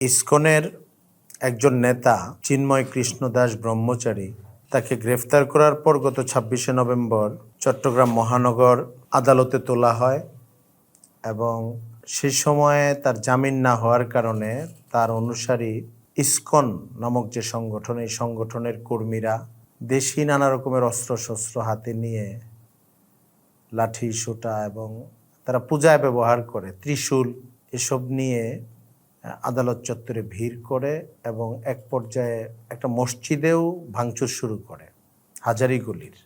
ইসকনের একজন নেতা, চিন্ময় কৃষ্ণ দাস ব্রহ্মচারী, তাকে গ্রেফতার করার পর গত ছাব্বিশে নভেম্বর চট্টগ্রাম মহানগর আদালতে তোলা হয় এবং সেই সময়ে তার জামিন না হওয়ার কারণে তার অনুসারী ইসকন নামক যে সংগঠন, এই সংগঠনের কর্মীরা দেশি নানা রকমের অস্ত্রশস্ত্র হাতে নিয়ে লাঠি সোটা এবং তারা পূজায় ব্যবহার করে, ত্রিশূল, এসব নিয়ে আদালত চত্বরে ভিড় করে এবং এক পর্যায়ে একটা মসজিদেও ভাঙচুর শুরু করে হাজারিগুলির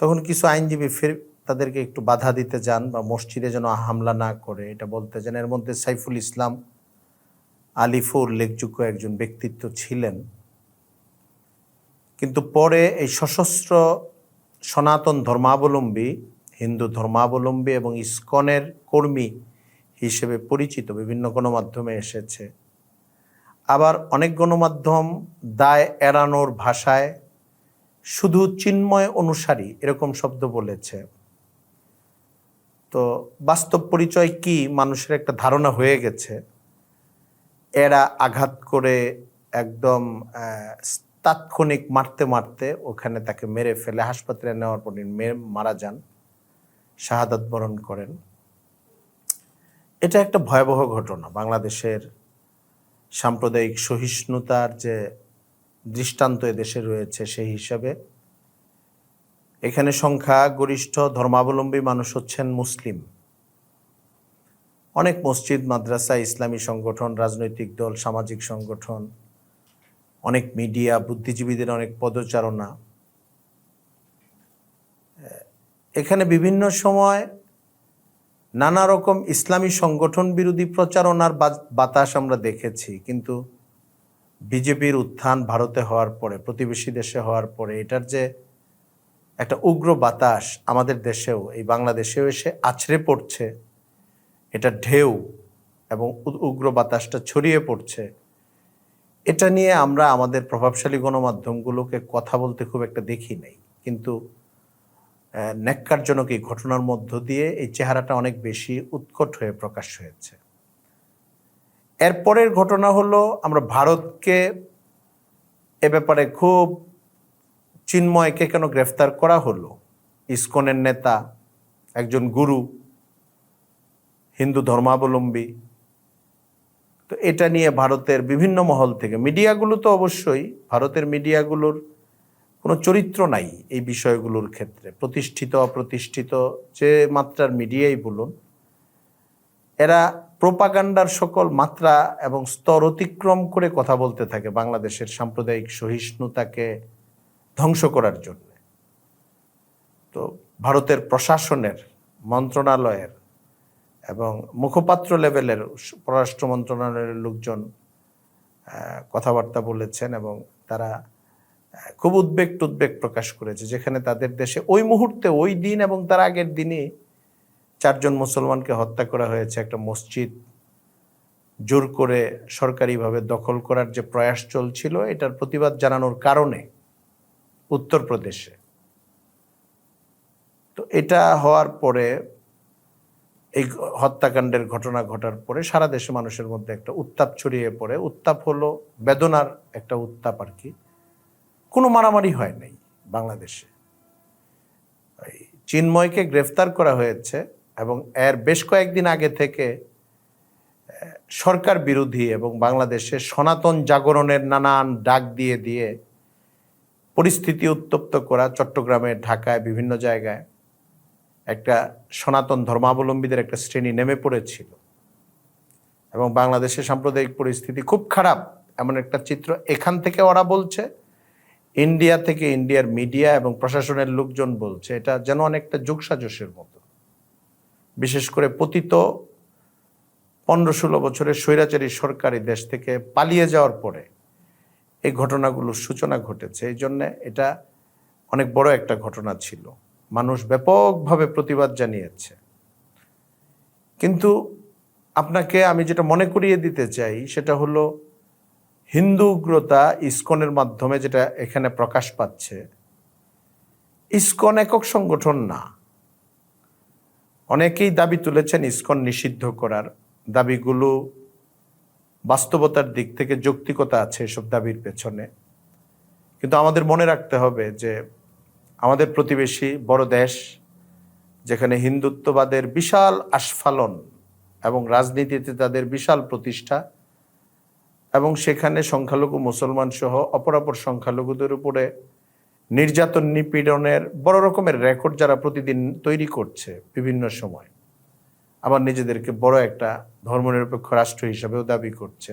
তখন কিছু আইনজীবী ফের তাদেরকে একটু বাধা দিতে যান বা মসজিদে যেন হামলা না করে, এটা বলতে যান। এর মধ্যে সাইফুল ইসলাম আলিফও উল্লেখযোগ্য একজন ব্যক্তিত্ব ছিলেন। কিন্তু পরে এই সশস্ত্র সনাতন ধর্মাবলম্বী, হিন্দু ধর্মাবলম্বী এবং ইস্কনের কর্মী হিসেবে পরিচিত, বিভিন্ন গণমাধ্যমে এসেছে। আবার অনেক গণমাধ্যম দায় এড়ানোর ভাষায় শুধু চিন্ময় অনুসারী এরকম শব্দ বলেছে। তো বাস্তব পরিচয় কি মানুষের একটা ধারণা হয়ে গেছে। এরা আঘাত করে একদম তাৎক্ষণিক মারতে মারতে ওখানে তাকে মেরে ফেলে, হাসপাতালে নেওয়ার পর মারা যান, শাহাদাত বরণ করেন। এটা একটা ভয়াবহ ঘটনা। বাংলাদেশের সাম্প্রদায়িক সহিষ্ণুতার যে দৃষ্টান্ত এদেশে রয়েছে সেই হিসাবে, এখানে সংখ্যা গরিষ্ঠ ধর্মাবলম্বী মানুষ হচ্ছেন মুসলিম। অনেক মসজিদ, মাদ্রাসা, ইসলামী সংগঠন, রাজনৈতিক দল, সামাজিক সংগঠন, অনেক মিডিয়া, বুদ্ধিজীবীদের অনেক পদচারণা। এখানে বিভিন্ন সময় নানা রকম ইসলামী সংগঠন বিরোধী প্রচারণার বাতাস আমরা দেখেছি, কিন্তু বিজেপির উত্থান ভারতে হওয়ার পরে, প্রতিবেশী দেশে হওয়ার পরে, এটার যে একটা উগ্র বাতাস আমাদের দেশেও, এই বাংলাদেশেও এসে আছড়ে পড়ছে, এটা ঢেউ এবং উগ্র বাতাসটা ছড়িয়ে পড়ছে। এটা নিয়ে আমরা আমাদের প্রভাবশালী গণমাধ্যমগুলোকে কথা বলতে খুব একটা দেখি নাই, কিন্তু ন্যাক্কারজনক এই ঘটনার মধ্য দিয়ে এই চেহারাটা অনেক বেশি উৎকট হয়ে প্রকাশ হয়েছে। এরপরের ঘটনা হলো, আমরা ভারতকে এ ব্যাপারে খুব চিন্ময়কে কেন গ্রেফতার করা হলো? ইসকনের নেতা, একজন গুরু, হিন্দু ধর্মাবলম্বী। তো এটা নিয়ে ভারতের বিভিন্ন মহল থেকে, মিডিয়াগুলো তো অবশ্যই, ভারতের মিডিয়াগুলোর কোনো চরিত্র নাই এই বিষয়গুলোর ক্ষেত্রে, প্রতিষ্ঠিত, অপ্রতিষ্ঠিত, যে মাত্রার মিডিয়াই বলুন। এরা প্রোপাগান্ডার সকল মাত্রা এবং স্তর অতিক্রম করে কথা বলতে থাকে বাংলাদেশের সাম্প্রদায়িক সহিষ্ণুতাকে ধ্বংস করার জন্য। তো ভারতের প্রশাসনের মন্ত্রণালয়ের এবং মুখপাত্র লেভেলের পররাষ্ট্র মন্ত্রণালয়ের লোকজন কথাবার্তা বলেছেন এবং তারা খুব উদ্বেগ টুদ্বেগ প্রকাশ করেছে, যেখানে তাদের দেশে ওই মুহূর্তে ওই দিন এবং তার আগের দিনই চারজন মুসলমানকে হত্যা করা হয়েছে একটা মসজিদ জোর করে সরকারিভাবে দখল করার যে প্রয়াস চলছিল, এটার প্রতিবাদ জানানোর কারণে উত্তরপ্রদেশে। তো এটা হওয়ার পরে, এই হত্যাকাণ্ডের ঘটনা ঘটার পরে সারা দেশে মানুষের মধ্যে একটা উত্তাপ ছড়িয়ে পড়ে। উত্তাপ হলো বেদনার একটা উত্তাপ আর কি। কোনো মারামারি হয় নাই বাংলাদেশে। এই চিন্ময়কে গ্রেফতার করা হয়েছে এবং এর বেশ কয়েকদিন আগে থেকে সরকার বিরোধী এবং বাংলাদেশে সনাতন জাগরণের নানান ডাক দিয়ে দিয়ে পরিস্থিতি উত্তপ্ত করা চট্টগ্রামে, ঢাকায়, বিভিন্ন জায়গায় একটা সনাতন ধর্মাবলম্বীদের একটা শ্রেণি নেমে পড়েছিল। এবং বাংলাদেশের সাম্প্রদায়িক পরিস্থিতি খুব খারাপ, এমন একটা চিত্র এখান থেকে ওরা বলছে। ইন্ডিয়া থেকে ইন্ডিয়ার মিডিয়া এবং প্রশাসনের লোকজন বলছে, এটা যেন অনেকটা যোগসাজসের মতো। বিশেষ করে পতিত পনেরো ষোলো বছরের স্বৈরাচারী সরকারি দেশ থেকে পালিয়ে যাওয়ার পরে এই ঘটনাগুলোর সূচনা ঘটেছে। এই জন্যে এটা অনেক বড় একটা ঘটনা ছিল। মানুষ ব্যাপকভাবে প্রতিবাদ জানিয়েছে। কিন্তু আপনাকে আমি যেটা মনে করিয়ে দিতে চাই, সেটা হলো হিন্দু উগ্রতা ইসকনের মাধ্যমে যেটা এখানে প্রকাশ পাচ্ছে, ইস্কন একক সংগঠন না। অনেকেই দাবি তুলেছেন ইস্কন নিষিদ্ধ করার। দাবিগুলো বাস্তবতার দিক থেকে যৌক্তিকতা আছে এসব দাবির পেছনে। কিন্তু আমাদের মনে রাখতে হবে যে আমাদের প্রতিবেশী বড় দেশ, যেখানে হিন্দুত্ববাদের বিশাল আস্ফালন এবং রাজনীতিতে তাদের বিশাল প্রতিষ্ঠা এবং সেখানে সংখ্যালঘু মুসলমান সহ অপরাপর সংখ্যালঘুদের উপরে নির্যাতন নিপীড়নের বড় রকমের রেকর্ড যারা প্রতিদিন তৈরি করছে বিভিন্ন সময়, আবার নিজেদেরকে বড় একটা ধর্মনিরপেক্ষ রাষ্ট্র হিসাবেও দাবি করছে।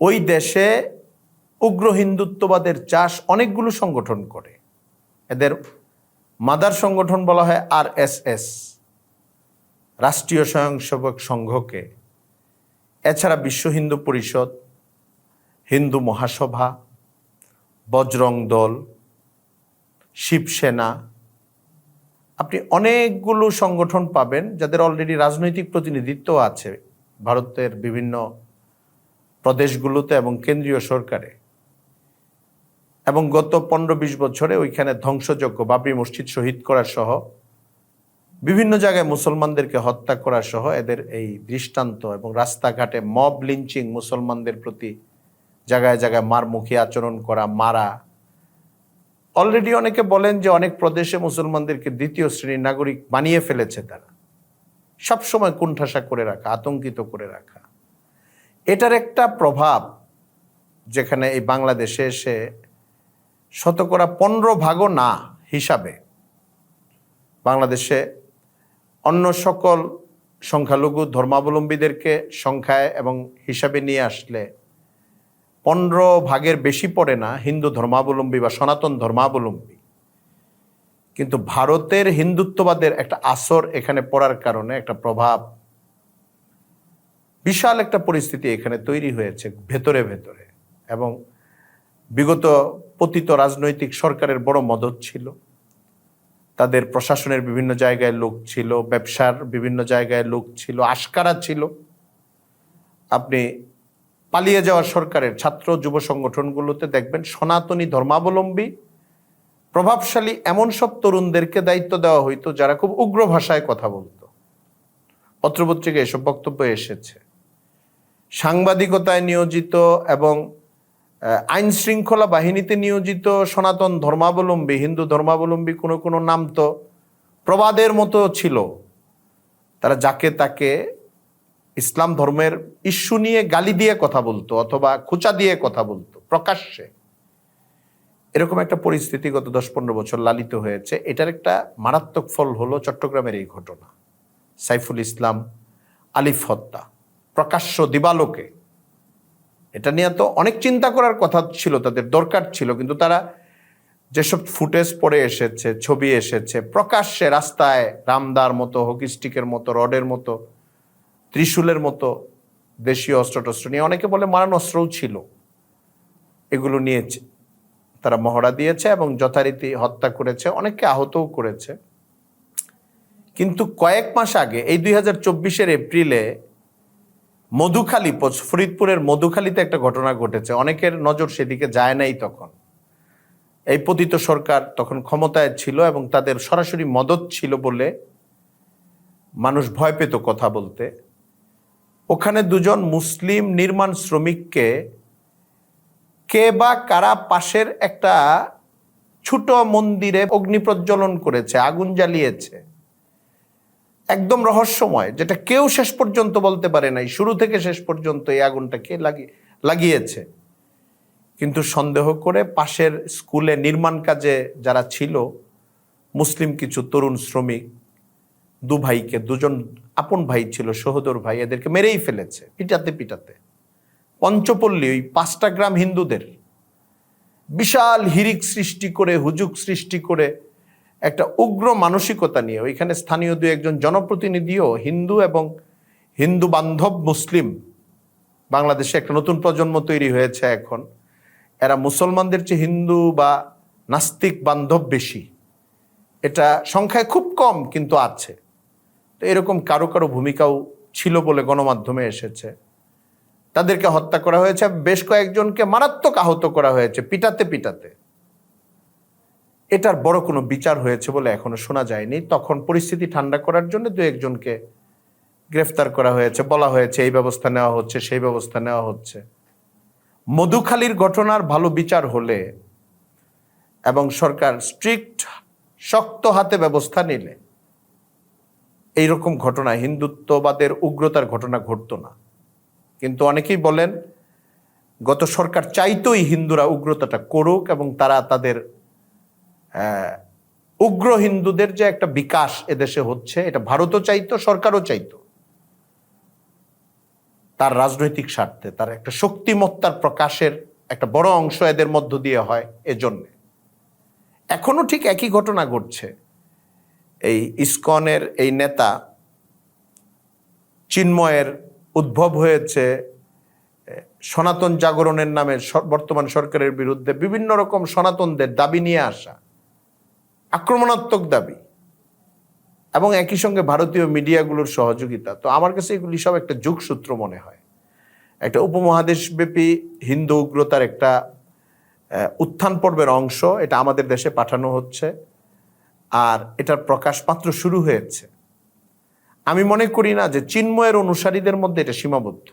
ওই দেশে উগ্র হিন্দুত্ববাদের চাষ অনেকগুলো সংগঠন করে। এদের মাদার সংগঠন বলা হয় আর এস এস, রাষ্ট্রীয় স্বয়ংসেবক সংঘকে। এছাড়া বিশ্ব হিন্দু পরিষদ, হিন্দু মহাসভা, বজরং দল, শিবসেনা, আপনি অনেকগুলো সংগঠন পাবেন যাদের অলরেডি রাজনৈতিক প্রতিনিধিত্ব আছে ভারতের বিভিন্ন প্রদেশগুলোতে এবং কেন্দ্রীয় সরকারে। এবং গত পনেরো বিশ বছরে ওইখানে ধ্বংসযজ্ঞ বাবরি মসজিদ শহীদ করা সহ বিভিন্ন জায়গায় মুসলমানদেরকে হত্যা করা সহ এদের এই দৃষ্টান্ত এবং রাস্তাঘাটে মব লিঞ্চিং মুসলমানদের প্রতি জায়গায় জায়গায় মারমুখী আচরণ করা, মারা। অলরেডি অনেকে বলেন যে অনেক প্রদেশে মুসলমানদেরকে দ্বিতীয় শ্রেণির নাগরিক বানিয়ে ফেলেছে তারা। সবসময় কুণ্ঠাসা করে রাখা, আতঙ্কিত করে রাখা। এটার একটা প্রভাব যেখানে এই বাংলাদেশে এসে শতকরা পনেরো ভাগও না হিসাবে বাংলাদেশে অন্য সকল সংখ্যালঘু ধর্মাবলম্বীদেরকে সংখ্যায় এবং হিসাবে নিয়ে আসলে পনেরো ভাগের বেশি পড়ে না হিন্দু ধর্মাবলম্বী বা সনাতন ধর্মাবলম্বী। কিন্তু ভারতের হিন্দুত্ববাদের একটা আসর এখানে পড়ার কারণে একটা প্রভাব, বিশাল একটা পরিস্থিতি এখানে তৈরি হয়েছে ভেতরে ভেতরে এবং বিগত পতিত রাজনৈতিক সরকারের বড় মদত ছিল। তাদের প্রশাসনের বিভিন্ন জায়গায় লোক ছিল, ব্যবসার বিভিন্ন জায়গায় লোক ছিল, আশকারা ছিল। আপনি পালিয়ে যাওয়া সরকারের ছাত্র যুব সংগঠনগুলোতে দেখবেন সনাতনী ধর্মাবলম্বী, প্রভাবশালী এমন সব তরুণদেরকে দায়িত্ব দেওয়া হইতো যারা খুব উগ্র ভাষায় কথা বলতো। পত্রপত্রিকায় এসব বক্তব্য এসেছে। সাংবাদিকতায় নিয়োজিত এবং আইন শৃঙ্খলা বাহিনীতে নিয়োজিত সনাতন ধর্মাবলম্বী, হিন্দু ধর্মাবলম্বী কোনো কোনো নাম তো প্রবাদের মতো ছিল। তারা যাকে তাকে ইসলাম ধর্মের ইস্যু নিয়ে গালি দিয়ে কথা বলতো অথবা খোঁচা দিয়ে কথা বলতো প্রকাশ্যে। এরকম একটা পরিস্থিতি গত দশ পনেরো বছর লালিত হয়েছে। এটার একটা মারাত্মক ফল হলো চট্টগ্রামের এই ঘটনা। সাইফুল ইসলাম আলিফ হত্যা। প্রকাশ্য দিবালোকে এটা নিয়ে তো অনেক চিন্তা করার কথা ছিল, তাদের দরকার ছিল, কিন্তু তারা যেসব ফুটেজ পরে এসেছে, ছবি এসেছে, প্রকাশ্যে রাস্তায় রামদার মতো হকিস্টিকের মতো, রডের মতো, ত্রিশূলের মতো দেশীয় অস্ত্র টস্ত্র নিয়ে অনেকে বলে মারান অস্ত্রও ছিল। এগুলো নিয়েছে তারা মহড়া দিয়েছে এবং যথারীতি হত্যা করেছে, অনেককে আহতও করেছে। কিন্তু কয়েক মাস আগে, এই দুই হাজার চব্বিশের এপ্রিলে মধুখালী ফরিদপুরের মধুখালীতে একটা ঘটনা ঘটেছে। অনেকের নজর সেদিকে যায় নাই তখন। এই পতিত সরকার তখন ক্ষমতায় ছিল এবং তাদের সরাসরি মদত ছিল বলে মানুষ ভয় পেত কথা বলতে। ওখানে দুজন মুসলিম নির্মাণ শ্রমিককে কে বা কারা পাশের একটা ছোট মন্দিরে অগ্নি প্রজ্বলন করেছে, আগুন জ্বালিয়েছে। একদম রহস্যময়, যেটা কেউ শেষ পর্যন্ত বলতে পারে নাই। শুরু থেকে শেষ পর্যন্ত এই আগুনটা কে লাগিয়েছে। কিন্তু সন্দেহ করে পাশের স্কুলে নির্মাণ কাজে যারা ছিল, মুসলিম কিছু তরুণ শ্রমিক, দু ভাইকে, দুজন আপন ভাই ছিল, সহোদর ভাই, এদেরকে মেরেই ফেলেছে, পিটাতে পিটাতে। পঞ্চপল্লী, ওই পাঁচটা গ্রাম হিন্দুদের। বিশাল হিরিক সৃষ্টি করে, হুজুক সৃষ্টি করে একটা উগ্র মানসিকতা নিয়ে। ওইখানে স্থানীয় দু একজন জনপ্রতিনিধিও হিন্দু এবং হিন্দু বান্ধব মুসলিম। বাংলাদেশে একটা নতুন প্রজন্ম তৈরি হয়েছে এখন। এরা মুসলমানদের চেয়ে হিন্দু বা নাস্তিক বান্ধব বেশি। এটা সংখ্যায় খুব কম কিন্তু আছে। তো এরকম কারও কারও ভূমিকাও ছিল বলে গণমাধ্যমে এসেছে। তাদেরকে হত্যা করা হয়েছে। বেশ কয়েকজনকে মারাত্মক আহত করা হয়েছে, পিটাতে পিটাতে। এটার বড় কোনো বিচার হয়েছে বলে এখনও শোনা যায়নি। তখন পরিস্থিতি ঠান্ডা করার জন্য দু একজনকে গ্রেফতার করা হয়েছে, বলা হয়েছে এই ব্যবস্থা নেওয়া হচ্ছে, সেই ব্যবস্থা নেওয়া হচ্ছে। মধুখালীর ঘটনার ভালো বিচার হলে এবং সরকার স্ট্রিক্ট শক্ত হাতে ব্যবস্থা নিলে এইরকম ঘটনা, হিন্দুত্ববাদের উগ্রতার ঘটনা ঘটতো না। কিন্তু অনেকেই বলেন, গত সরকার চাইতোই হিন্দুরা উগ্রতাটা করুক এবং তারা তাদের উগ্র হিন্দুদের যে একটা বিকাশ এদেশে হচ্ছে, এটা ভারতও চাইতো, সরকারও চাইতো। তার রাজনৈতিক স্বার্থে, তার একটা শক্তিমত্তার প্রকাশের একটা বড় অংশ এদের মধ্য দিয়ে হয় এজন্যে। এখনও ঠিক একই ঘটনা ঘটছে। এই ইসকনের এই নেতা চিন্ময়ের উদ্ভব হয়েছে সনাতন জাগরণের নামে বর্তমান সরকারের বিরুদ্ধে বিভিন্ন রকম সনাতনদের দাবি নিয়ে আসা। আক্রমণাত্মক দাবি। এবং একই সঙ্গে ভারতীয় মিডিয়াগুলোর সহযোগিতা। তো আমার কাছে এগুলি সব একটা যুগসূত্র মনে হয়। একটা উপমহাদেশব্যাপী হিন্দু উগ্রতার একটা উত্থান পর্বের অংশ এটা আমাদের দেশে পাঠানো হচ্ছে। আর এটার প্রকাশ মাত্র শুরু হয়েছে। আমি মনে করি না যে চিন্ময়ের অনুসারীদের মধ্যে এটা সীমাবদ্ধ।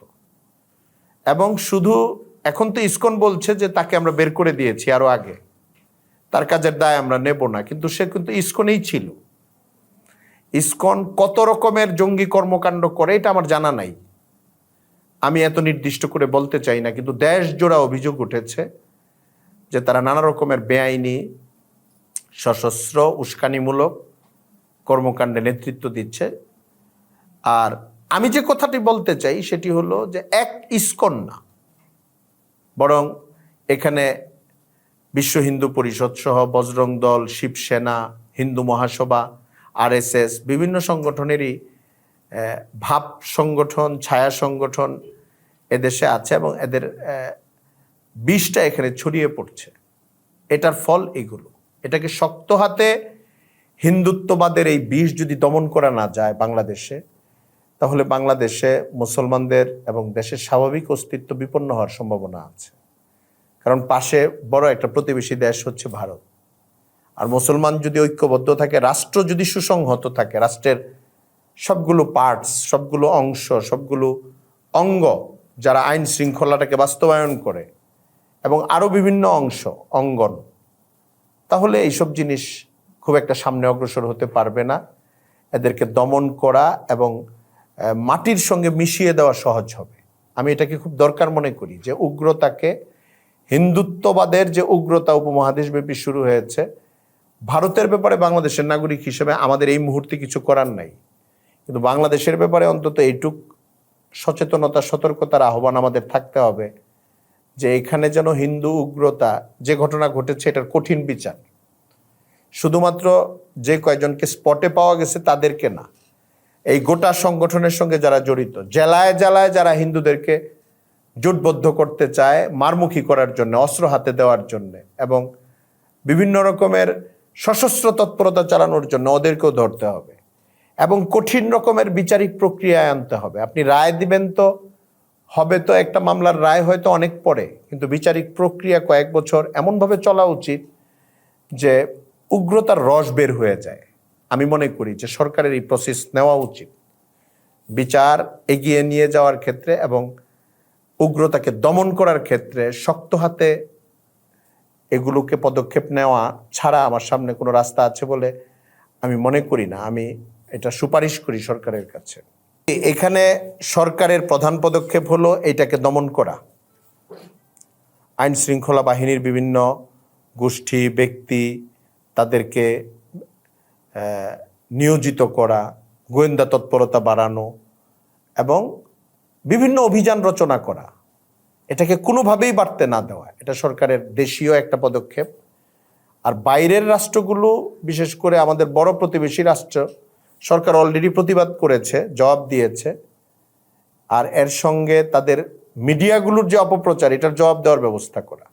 এবং শুধু এখন তো ইসকন বলছে যে তাকে আমরা বের করে দিয়েছি আরও আগে। তার কাজের দায় আমরা নেব না। কিন্তু সে কিন্তু ইস্কনেই ছিল। ইস্কন কত রকমের জঙ্গি কর্মকাণ্ড করে এটা আমার জানা নাই। আমি এত নির্দিষ্ট করে বলতে চাই না, কিন্তু দেশ জোড়া অভিযোগ উঠেছে যে তারা নানা রকমের বেআইনি, সশস্ত্র, উস্কানিমূলক কর্মকাণ্ডে নেতৃত্ব দিচ্ছে। আর আমি যে কথাটি বলতে চাই সেটি হলো যে এক ইস্কন না, বরং এখানে বিশ্ব হিন্দু পরিষদ সহ বজরং দল, শিবসেনা, হিন্দু মহাসভা, আরএসএস, বিভিন্ন সংগঠনেরই ভাব সংগঠন, ছায়া সংগঠন এদেশে আছে এবং এদের বিষটা এখানে ছড়িয়ে পড়ছে। এটার ফল এগুলো। এটাকে শক্ত হাতে হিন্দুত্ববাদের এই বিষ যদি দমন করা না যায় বাংলাদেশে, তাহলে বাংলাদেশে মুসলমানদের এবং দেশের স্বাভাবিক অস্তিত্ব বিপন্ন হওয়ার সম্ভাবনা আছে। কারণ পাশে বড় একটা প্রতিবেশী দেশ হচ্ছে ভারত। আর মুসলমান যদি ঐক্যবদ্ধ থাকে, রাষ্ট্র যদি সুসংহত থাকে, রাষ্ট্রের সবগুলো পার্টস সবগুলো অংশ, সবগুলো অঙ্গ যারা আইন শৃঙ্খলাটাকে বাস্তবায়ন করে এবং আরও বিভিন্ন অংশ, অঙ্গন, তাহলে এইসব জিনিস খুব একটা সামনে অগ্রসর হতে পারবে না। এদেরকে দমন করা এবং মাটির সঙ্গে মিশিয়ে দেওয়া সহজ হবে। আমি এটাকে খুব দরকার মনে করি যে উগ্রতাকে হিন্দুত্ববাদের যে উগ্রতা উপমহাদেশব্যাপী শুরু হয়েছে, ভারতের ব্যাপারে বাংলাদেশের নাগরিক হিসেবে আমাদের এই মুহূর্তে কিছু করার নাই। কিন্তু বাংলাদেশের ব্যাপারে অন্তত এইটুক সচেতনতা, সতর্কতার আহ্বান আমাদের থাকতে হবে যে এখানে যেন হিন্দু উগ্রতা যে ঘটনা ঘটেছে এটার কঠিন বিচার। শুধুমাত্র যে কয়জনকে স্পটে পাওয়া গেছে তাদেরকে না, এই গোটা সংগঠনের সঙ্গে যারা জড়িত, জেলায় জেলায় যারা হিন্দুদেরকে জোটবদ্ধ করতে চায় মারমুখী করার জন্য, অস্ত্র হাতে দেওয়ার জন্য এবং বিভিন্ন রকমের সশস্ত্র তৎপরতা চালানোর জন্য ওদেরকেও ধরতে হবে এবং কঠিন রকমের বিচারিক প্রক্রিয়ায় আনতে হবে। আপনি রায় দিবেন তো, হবে তো একটা মামলার রায় হয়তো অনেক পরে, কিন্তু বিচারিক প্রক্রিয়া কয়েক বছর এমনভাবে চলা উচিত যে উগ্রতার রস বের হয়ে যায়। আমি মনে করি যে সরকারের এই প্রসেস নেওয়া উচিত। বিচার এগিয়ে নিয়ে যাওয়ার ক্ষেত্রে এবং উগ্রতাকে দমন করার ক্ষেত্রে শক্ত হাতে এগুলোকে পদক্ষেপ নেওয়া ছাড়া আমার সামনে কোনো রাস্তা আছে বলে আমি মনে করি না। আমি এটা সুপারিশ করি সরকারের কাছে। এখানে সরকারের প্রধান পদক্ষেপ হলো এটাকে দমন করা। আইন শৃঙ্খলা বাহিনীর বিভিন্ন গোষ্ঠী, ব্যক্তি তাদেরকে নিয়োজিত করা, গোয়েন্দা তৎপরতা বাড়ানো এবং বিভিন্ন অভিযান রচনা করা। এটাকে কোনোভাবেই বাড়তে না দেওয়া। এটা সরকারের দেশীয় একটা পদক্ষেপ। আর বাইরের রাষ্ট্রগুলো, বিশেষ করে আমাদের বড় প্রতিবেশী রাষ্ট্র, সরকার অলরেডি প্রতিবাদ করেছে, জবাব দিয়েছে। আর এর সঙ্গে তাদের মিডিয়াগুলোর যে অপপ্রচার, এটার জবাব দেওয়ার ব্যবস্থা করা।